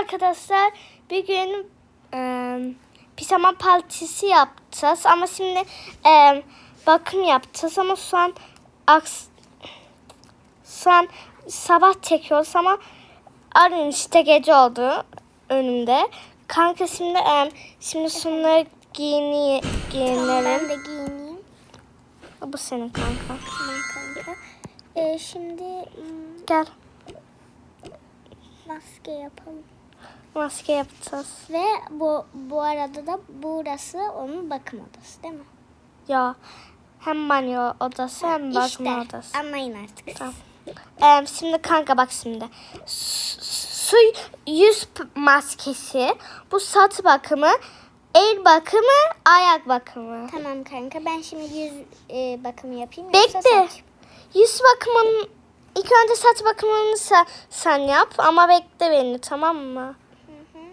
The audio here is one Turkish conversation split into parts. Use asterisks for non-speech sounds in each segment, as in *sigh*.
arkadaşlar bir gün e, pijama partisi yapacağız ama şimdi e, bakım yapacağız ama şu an aks, şu an sabah çekiyoruz ama arın işte gece oldu önümde. Kanka şimdi e, şimdi şunları giyini, Ben giyinelim. de giyineyim. Bu senin kanka. Tamam kanka. Ee, şimdi hmm, Gel maske yapalım. Maske yapacağız. Ve bu bu arada da burası onun bakım odası değil mi? Ya hem banyo odası hem bakım işte odası. anlayın artık. Tamam. Ee, şimdi kanka bak şimdi. Su, su yüz maskesi, bu saç bakımı, el bakımı, ayak bakımı. Tamam kanka ben şimdi yüz e, bakımı yapayım. Bekle. saç- Yüz bakımın ilk önce saç bakımını sa- sen yap ama bekle beni tamam mı? Hı hı.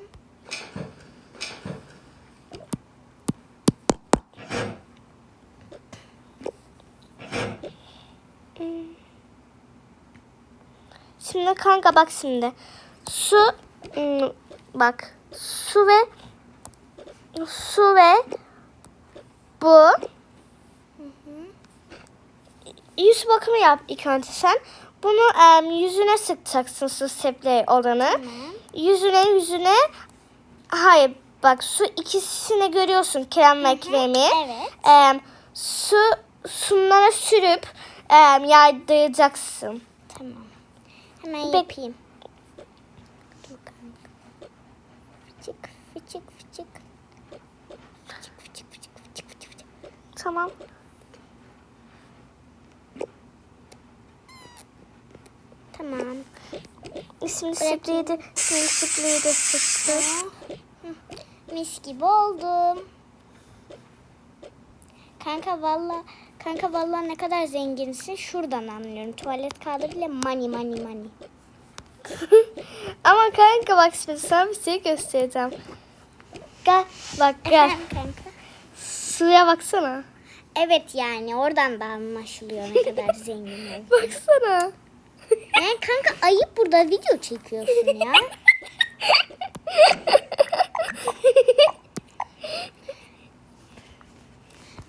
Şimdi kanka bak şimdi. Su ım, bak su ve su ve bu yüz bakımı yap ilk önce sen. Bunu em, yüzüne sıkacaksın su sprey olanı. Tamam. Yüzüne yüzüne hayır bak su ikisini görüyorsun krem ve kremi. Evet. Em, su sunlara sürüp em, yaydıracaksın. Tamam. Hemen Bek- yapayım. Fıçık fıçık. Fıçık fıçık fıçık fıçık fıçık fıçık. Tamam. Tamam. Şimdi spreyi de, şimdi spreyi de Mis gibi oldum. Kanka valla kanka valla ne kadar zenginsin şuradan anlıyorum. Tuvalet kağıdıyla money money money. *laughs* Ama kanka bak şimdi sana bir şey göstereceğim. Gel bak gel. Efendim kanka. Suya baksana. Evet yani oradan da anlaşılıyor ne kadar zengin olduğunu. *laughs* Baksana. Ne kanka ayıp burada video çekiyorsun ya.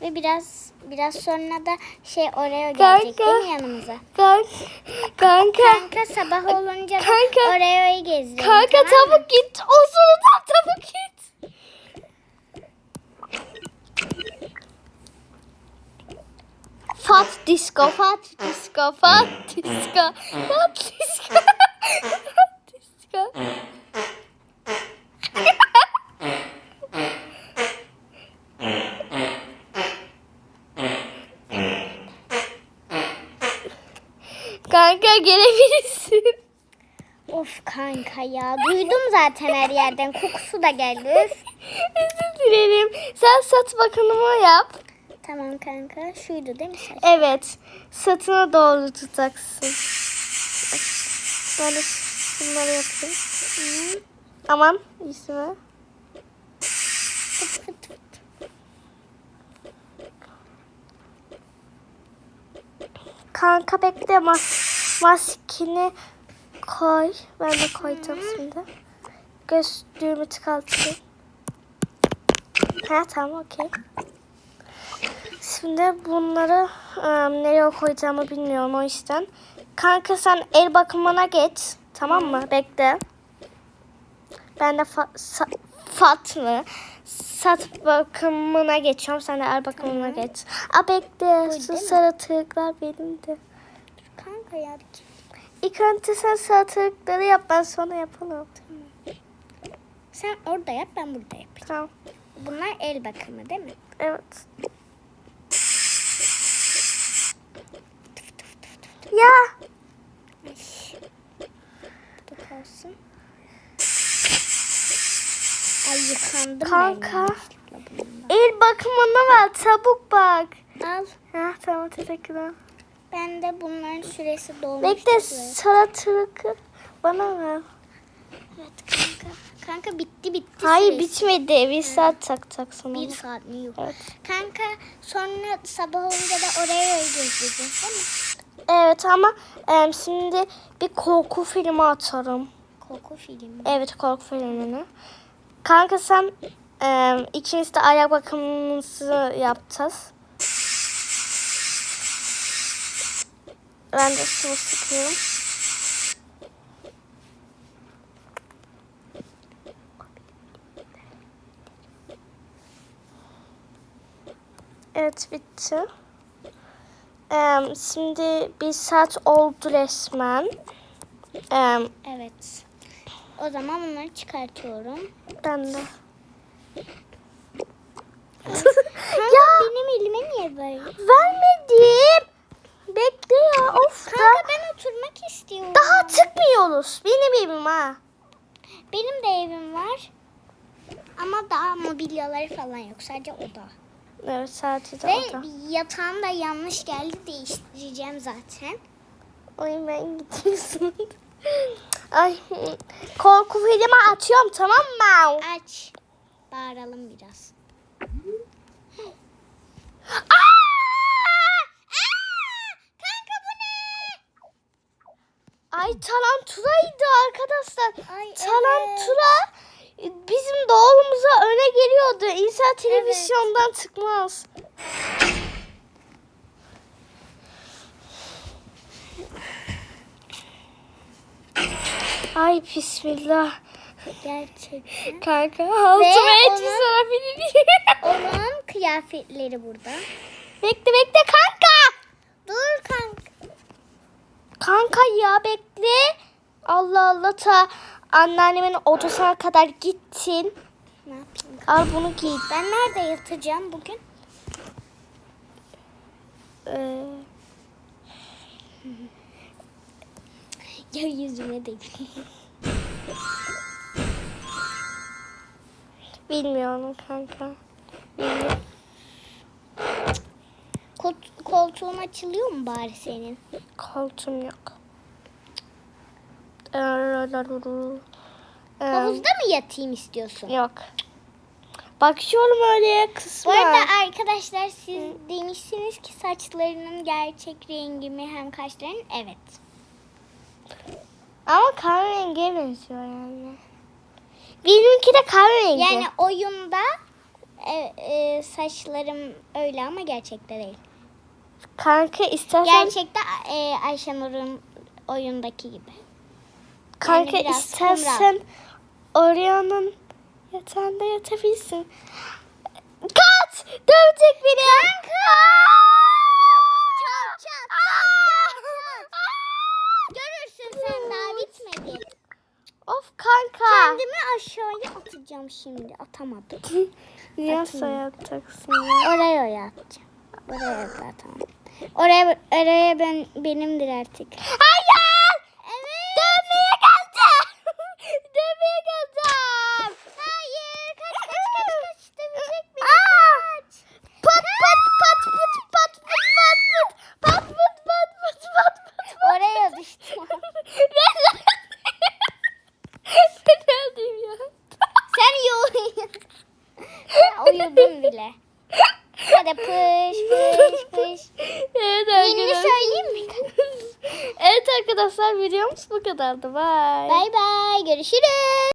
Ve biraz biraz sonra da şey oraya gelecek Kanka. değil mi yanımıza? Kanka. Kanka. Kanka sabah olunca Kanka. Oreo'yu gezdirelim. Kanka tamam tavuk git. O sırada tavuk git. Fat disco, fat disco, fat disco, fat disco, fat disco. Kanka gelebilirsin. Of kanka ya duydum zaten her yerden kokusu da geldi. *laughs* Özür dilerim. Sen sat bakımımı yap. Tamam kanka şuydu değil mi saç? Evet. Satına doğru tutacaksın. Böyle şunları yapayım. Hı. Aman fıt. Kanka bekle mas maskeni koy. Ben de koyacağım şimdi. Gözlüğümü çıkartayım. Ha tamam okey. Şimdi bunları ıı, nereye koyacağımı bilmiyorum o yüzden. Kanka sen el bakımına geç. Tamam mı? Bekle. Ben de fa- sa- Fatma sat bakımına geçiyorum. Sen de el bakımına geç. A bekle. Şu sarı tırıklar benim de. Kanka ya. İlk önce sen sarı tırıkları yap. Ben sonra yapalım. Sen orada yap ben burada yapayım. Tamam. Bunlar el bakımı değil mi? Evet. Ya. Ay. Bu da kalsın. Ay yıkandım ben Kanka. El bakımına ver. Çabuk bak. Al. Ha, tamam teşekkürler. Ben de bunların süresi dolmuş. Bekle sarı tırıkı bana ver. Evet kanka. Kanka bitti bitti. Hayır süresi. bitmedi. Bir saat takacak sonra. Bir saat mi yok. Evet. Kanka sonra sabah olunca da oraya gezdireceğiz değil mi? Evet ama em, şimdi bir korku filmi atarım. Korku filmi. Evet korku filmini. Kanka sen e, ikimiz de ayak bakımımızı yapacağız. Ben de sıvı sıkıyorum. Evet bitti. Em, şimdi bir saat oldu resmen. Em, Evet. O zaman bunları çıkartıyorum. ben de. Ya benim elime niye böyle? Vermedim. Bekle ya of da. Kanka ben oturmak istiyorum. Daha çıkmıyoruz. Benim evim ha. Benim de evim var. Ama daha mobilyaları falan yok. Sadece oda. Evet sadece Ve oda. yatağım da yanlış geldi. Değiştireceğim zaten. Oyun ben gidiyorsun. Ay korku filmi açıyorum tamam mı? Aç. Bağıralım biraz. Ay tarantulaydı arkadaşlar. Ay, Tarantula bizim doğumumuza öne geliyordu. İnsan televizyondan çıkmaz. Ay bismillah. Gerçekten. Kanka altıma Ve eti onu- sorabilirim. Onun kıyafetleri burada. bekle bekle kanka. Dur kanka. Kanka ya bekle. Allah Allah ta anneannemin odasına kadar gittin. Ne yapayım? Al bunu giy. Ben nerede yatacağım bugün? Ee, Ya yüzüme değil. Bilmiyorum kanka. Bilmiyorum. Kol- koltuğun açılıyor mu bari senin? Koltuğum yok. Havuzda mı yatayım istiyorsun? Yok. Bakıyorum öyle Bu kısma. arada arkadaşlar siz demişsiniz ki saçlarının gerçek rengi mi hem kaşların? Evet. Ama kahverengiye benziyor yani. Benimki de kahverengi. Yani oyunda e, e, saçlarım öyle ama gerçekte değil. kanka istersen Gerçekte e, Ayşenur'un oyundaki gibi. kanka yani istersen Orion'un yatağında yatabilirsin. Kaç! Dövecek beni. Kanka! Çat çat Görürsün sen daha bitmedi. Of kanka. Kendimi aşağıya atacağım şimdi. Atamadım. *laughs* Niye Atayım. sayatacaksın ya? Oraya oraya atacağım. Oraya da atamam. Oraya, oraya ben benimdir artık. Hayır! Uyudun bile. Hadi pış pış pış. Evet arkadaşlar. söyleyeyim mi? Evet arkadaşlar videomuz bu kadardı. Bye. Bay bay. Görüşürüz.